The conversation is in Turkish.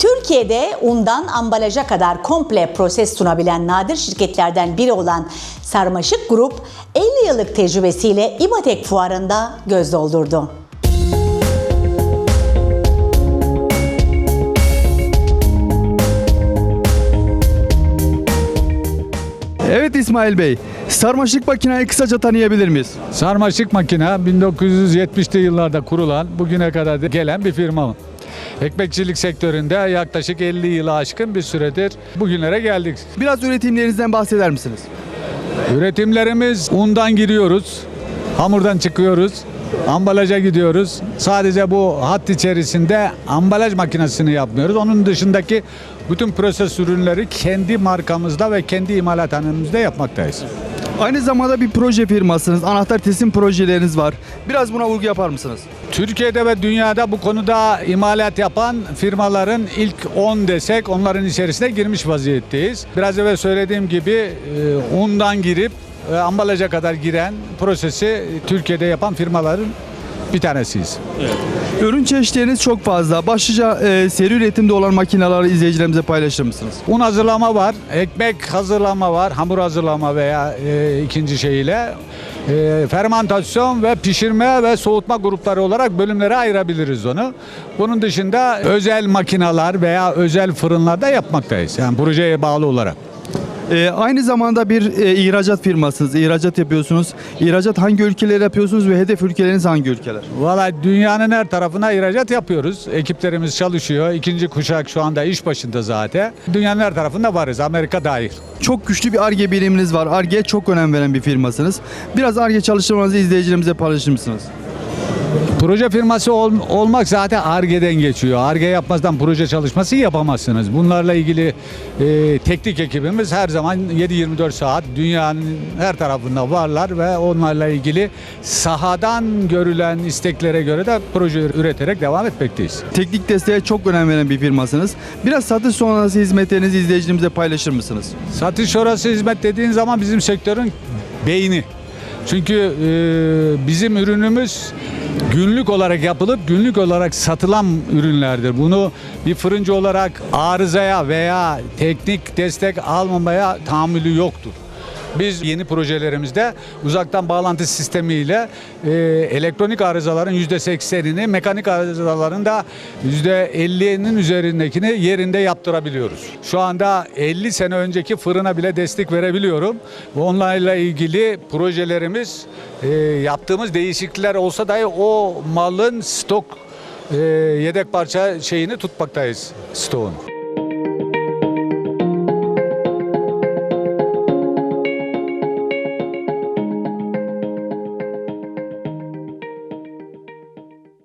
Türkiye'de undan ambalaja kadar komple proses sunabilen nadir şirketlerden biri olan Sarmaşık Grup 50 yıllık tecrübesiyle İBATEK fuarında göz doldurdu. Evet İsmail Bey, sarmaşık makineyi kısaca tanıyabilir miyiz? Sarmaşık makine 1970'li yıllarda kurulan, bugüne kadar da gelen bir firma. Ekmekçilik sektöründe yaklaşık 50 yılı aşkın bir süredir bugünlere geldik. Biraz üretimlerinizden bahseder misiniz? Üretimlerimiz undan giriyoruz, hamurdan çıkıyoruz, ambalaja gidiyoruz. Sadece bu hat içerisinde ambalaj makinesini yapmıyoruz. Onun dışındaki bütün proses ürünleri kendi markamızda ve kendi imalathanemizde yapmaktayız. Aynı zamanda bir proje firmasınız, anahtar teslim projeleriniz var. Biraz buna vurgu yapar mısınız? Türkiye'de ve dünyada bu konuda imalat yapan firmaların ilk 10 desek onların içerisine girmiş vaziyetteyiz. Biraz evvel söylediğim gibi e, undan girip e, ambalaja kadar giren prosesi Türkiye'de yapan firmaların bir tanesiyiz. Ürün çeşitleriniz çok fazla. Başlıca e, seri üretimde olan makineleri izleyicilerimize paylaşır mısınız? Un hazırlama var, ekmek hazırlama var, hamur hazırlama veya e, ikinci şeyiyle e, fermentasyon ve pişirme ve soğutma grupları olarak bölümlere ayırabiliriz onu. Bunun dışında özel makineler veya özel fırınlarda yapmaktayız. Yani projeye bağlı olarak. E, aynı zamanda bir e, ihracat firmasınız, ihracat yapıyorsunuz. İhracat hangi ülkelere yapıyorsunuz ve hedef ülkeleriniz hangi ülkeler? Valla dünyanın her tarafına ihracat yapıyoruz. Ekiplerimiz çalışıyor. İkinci kuşak şu anda iş başında zaten. Dünyanın her tarafında varız. Amerika dahil. Çok güçlü bir ARGE biriminiz var. ARGE'ye çok önem veren bir firmasınız. Biraz ARGE çalışmalarınızı izleyicilerimize paylaşır mısınız? Proje firması ol- olmak zaten ARGE'den geçiyor. ARGE yapmazdan proje çalışması yapamazsınız. Bunlarla ilgili e, teknik ekibimiz her zaman 7-24 saat dünyanın her tarafında varlar ve onlarla ilgili sahadan görülen isteklere göre de proje üreterek devam etmekteyiz. Teknik desteğe çok önem veren bir firmasınız. Biraz satış sonrası hizmetlerinizi izleyicilerimize paylaşır mısınız? Satış sonrası hizmet dediğin zaman bizim sektörün beyni. Çünkü e, bizim ürünümüz günlük olarak yapılıp günlük olarak satılan ürünlerdir. Bunu bir fırıncı olarak arızaya veya teknik destek almamaya tahammülü yoktur. Biz yeni projelerimizde uzaktan bağlantı sistemiyle e, elektronik arızaların %80'ini, mekanik arızaların da %50'nin üzerindekini yerinde yaptırabiliyoruz. Şu anda 50 sene önceki fırına bile destek verebiliyorum. Ve Onlarla ilgili projelerimiz e, yaptığımız değişiklikler olsa dahi o malın stok e, yedek parça şeyini tutmaktayız stoğun.